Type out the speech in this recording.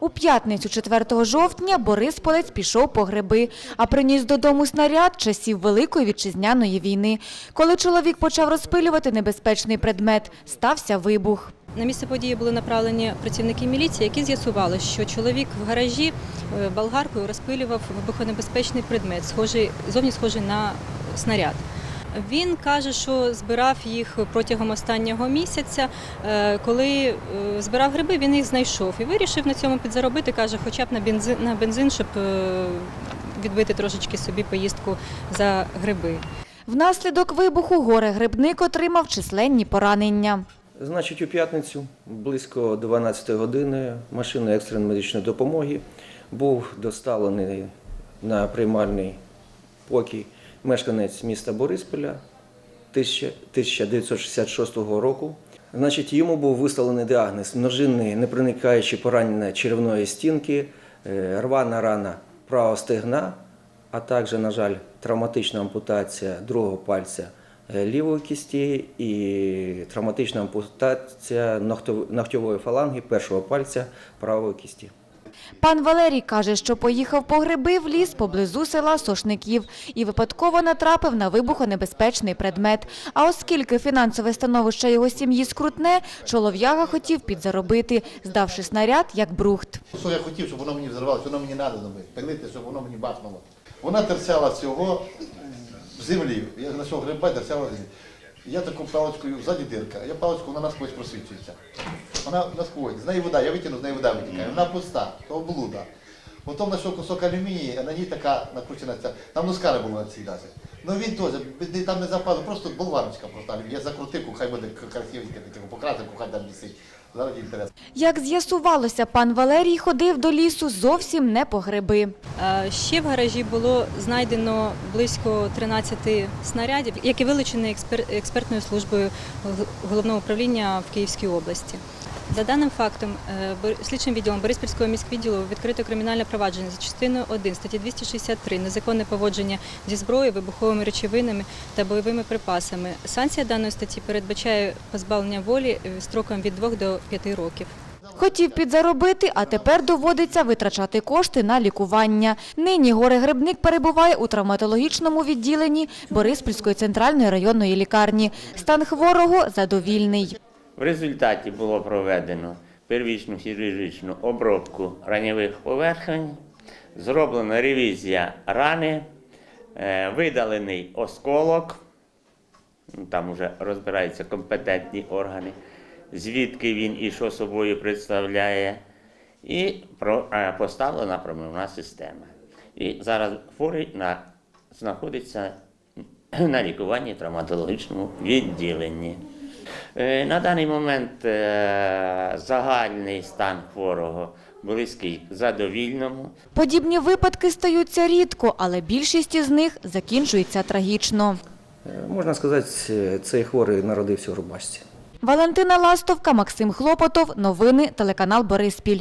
У п'ятницю 4 жовтня Борисполець пішов по гриби, а приніс додому снаряд часів Великої вітчизняної війни. Коли чоловік почав розпилювати небезпечний предмет, стався вибух. На місце події були направлені працівники міліції, які з'ясували, що чоловік в гаражі е, болгаркою розпилював вибухонебезпечний предмет, схожий зовні схожий на снаряд. Він каже, що збирав їх протягом останнього місяця. Е, Коли е, збирав гриби, він їх знайшов і вирішив на цьому підзаробити. каже, хоча б на бензин, на бензин, щоб е, відбити трошечки собі поїздку за гриби. Внаслідок вибуху горе-грибник отримав численні поранення. Значить, у п'ятницю близько 12 години машина екстреної медичної допомоги був доставлений на приймальний покій мешканець міста Борисполя 1966 року. Значить, йому був виставлений діагноз множинне непроникаюче поранення черевної стінки, е, рвана рана правого стегна, а також, на жаль, травматична ампутація другого пальця е, лівої кісті і травматична ампутація ногтьової фаланги першого пальця правої кісті. Пан Валерій каже, що поїхав по гриби в ліс поблизу села Сошників і випадково натрапив на вибухонебезпечний предмет. А оскільки фінансове становище його сім'ї скрутне, чолов'яга хотів підзаробити, здавши снаряд як брухт. Що я хотів, щоб воно мені взорвалося, воно мені зробити. Пилити, щоб воно мені бахнуло. Вона терцяла всього в землі. Я знайшов гриба, терцяла в землі. Я таку паличкою, ззаді дирка, я паличку, вона насквозь просвічується. Вона насквозь, з неї вода, я витягну, з неї вода витікає. Вона пуста, то облуда. Потім знайшов кусок алюмінії, а на ній така накручена ця. Там носка не було на цій даже. Ну він теж, там не запало, просто болваночка просто. Я закрутив, хай буде красивеньке, таке, покрасив, хай там висить. Зараз інтерес. Як з'ясувалося, пан Валерій ходив до лісу зовсім не по гриби. Е, Ще в гаражі було знайдено близько 13 снарядів, які вилучені експер- експертною службою головного управління в Київській області. За даним фактом, е, слідчим відділом Бориспільського міськвідділу відкрито кримінальне провадження за частиною 1 статті 263 незаконне поводження зі зброєю, вибуховими речовинами та бойовими припасами. Санкція даної статті передбачає позбавлення волі е, строком від 2 до 5 років. Хотів підзаробити, а тепер доводиться витрачати кошти на лікування. Нині горе-грибник перебуває у травматологічному відділенні Бориспільської центральної районної лікарні. Стан хворого задовільний. В результаті було проведено первічну хірургічну обробку ранєвих поверхень, зроблена ревізія рани, е, видалений осколок, ну, там вже розбираються компетентні органи, звідки він і що собою представляє, і е, поставлена промивна система. І зараз хворий на, знаходиться на лікуванні в травматологічному відділенні. Е, На даний момент е, загальний стан хворого близький задовільному. Подібні випадки стаються рідко, але більшість із них закінчується трагічно. Е, Можна сказати, цей хворий народився в рубашці. Валентина Ластовка, Максим Хлопотов. Новини телеканал Бориспіль.